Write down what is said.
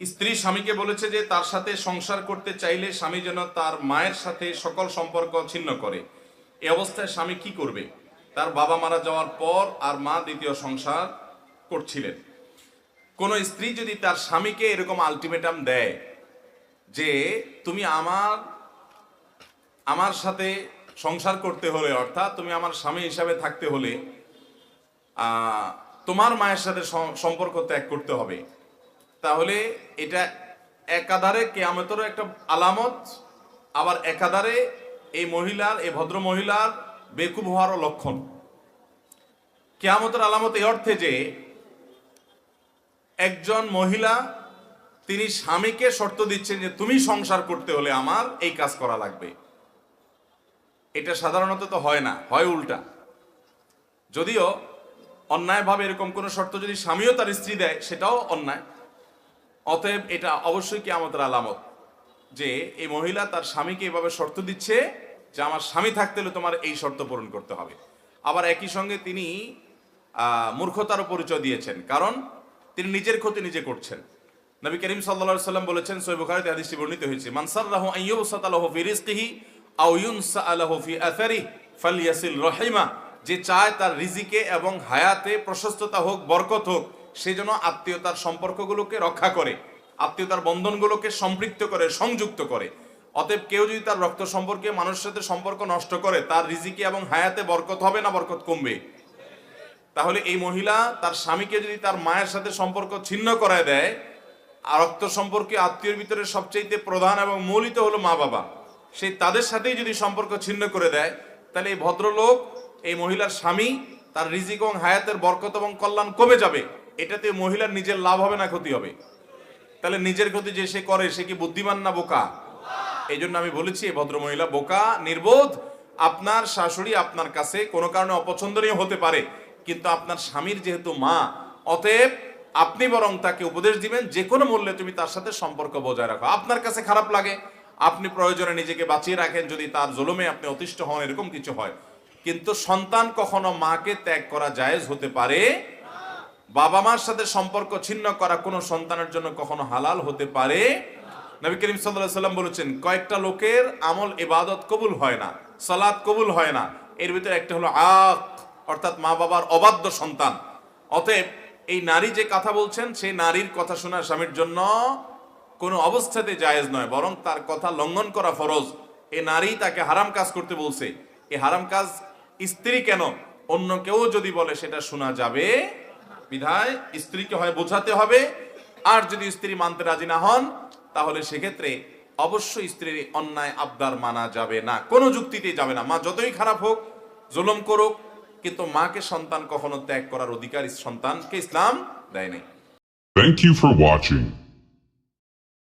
স্ত্রী স্বামীকে বলেছে যে তার সাথে সংসার করতে চাইলে স্বামী যেন তার মায়ের সাথে সকল সম্পর্ক ছিন্ন করে। এ অবস্থায় স্বামী কি করবে? তার বাবা মারা যাওয়ার পর আর মা দ্বিতীয় সংসার করছিলেন। কোন স্ত্রী যদি তার স্বামীকে এরকম আলটিমেটাম দেয় যে তুমি আমার আমার সাথে সংসার করতে হলে, অর্থাৎ তুমি আমার স্বামী হিসাবে থাকতে হলে তোমার মায়ের সাথে সম্পর্ক ত্যাগ করতে হবে। তাহলে এটা একাধারে কেয়ামতেরও একটা আলামত, আবার একাধারে এই মহিলার, এই ভদ্র মহিলার বেকুব হওয়ারও লক্ষণ। কেয়ামতের আলামত এই অর্থে যে, একজন মহিলা তিনি স্বামীকে শর্ত দিচ্ছেন যে তুমি সংসার করতে হলে আমার এই কাজ করা লাগবে। এটা সাধারণত তো হয় না, হয় উল্টা। যদিও অন্যায়ভাবে এরকম কোনো শর্ত যদি স্বামীও তার স্ত্রী দেয়, সেটাও অন্যায়। অতএব এটা অবশ্যই কি আমাদের আলামত যে এই মহিলা তার স্বামীকে এভাবে শর্ত দিচ্ছে যে আমার স্বামী থাকতে হলে তোমার এই শর্ত পূরণ করতে হবে। আবার একই সঙ্গে তিনি মূর্খতারও পরিচয় দিয়েছেন। কারণ তিনি নিজের ক্ষতি নিজে করছেন। নবী করিম সাল্লা সাল্লাম বলেছেন সৈব বুখারীতে হাদিসটি বর্ণিত হয়েছে মানসার রাহু আইয়ুবসাত আলাহু রহিমা যে চায় তার রিজিকে এবং হায়াতে প্রশস্ততা হোক, বরকত হোক সে যেন আত্মীয়তার সম্পর্কগুলোকে রক্ষা করে, আত্মীয়তার বন্ধনগুলোকে সম্পৃক্ত করে, সংযুক্ত করে। অতএব কেউ যদি তার রক্ত সম্পর্কে মানুষের সাথে সম্পর্ক নষ্ট করে, তার রিজিকে এবং হায়াতে বরকত হবে না বরকত কমবে? তাহলে এই মহিলা তার স্বামীকে যদি তার মায়ের সাথে সম্পর্ক ছিন্ন করায় দেয়, আর রক্ত সম্পর্কে আত্মীয়র ভিতরে সবচেয়ে প্রধান এবং মৌলিত হলো মা বাবা। সেই তাদের সাথেই যদি সম্পর্ক ছিন্ন করে দেয়, তাহলে এই ভদ্রলোক, এই মহিলার স্বামী তার রিজিক এবং হায়াতের বরকত এবং কল্যাণ কমে যাবে। এটাতে মহিলার নিজের লাভ হবে না, ক্ষতি হবে। তাহলে নিজের ক্ষতি যে সে করে, সে কি বুদ্ধিমান না বোকা? এই জন্য আমি বলেছি ভদ্র মহিলা বোকা, নির্বোধ। আপনার শাশুড়ি আপনার কাছে কোনো কারণে অপছন্দনীয় হতে পারে, কিন্তু আপনার স্বামীর যেহেতু মা, অতএব আপনি বরং তাকে উপদেশ দিবেন, যে কোনো মূল্যে তুমি তার সাথে সম্পর্ক বজায় রাখো। আপনার কাছে খারাপ লাগে, আপনি প্রয়োজনে নিজেকে বাঁচিয়ে রাখেন, যদি তার জলমে আপনি অতিষ্ঠ হন, এরকম কিছু হয়। কিন্তু সন্তান কখনো মাকে ত্যাগ করা জায়েজ হতে পারে বাবা মার সাথে সম্পর্ক ছিন্ন করা কোনো সন্তানের জন্য কখনো হালাল হতে পারে? নবী করিম সাল্লাহ সাল্লাম বলেছেন, কয়েকটা লোকের আমল ইবাদত কবুল হয় না সালাদ কবুল হয় না। এর ভিতরে একটা হলো আক অর্থাৎ মা বাবার অবাধ্য সন্তান। অতএব এই নারী যে কথা বলছেন, সেই নারীর কথা শোনা স্বামীর জন্য কোনো অবস্থাতে জায়েজ নয়, বরং তার কথা লঙ্ঘন করা ফরজ। এ নারী তাকে হারাম কাজ করতে বলছে। এই হারাম কাজ স্ত্রী কেন? অন্য কেউ যদি বলে সেটা শোনা যাবে বিধায় স্ত্রীকে হয় বোঝাতে হবে। আর যদি স্ত্রী মানতে রাজি না হন, তাহলে সেক্ষেত্রে অবশ্যই স্ত্রীর অন্যায় আবদার মানা যাবে না। কোনো যুক্তিতেই যাবে না। মা যতই খারাপ হোক, জুলুম করুক, কিন্তু মাকে সন্তান কখনো ত্যাগ করার অধিকার সন্তানকে ইসলাম দেয় নাই। Thank you for watching.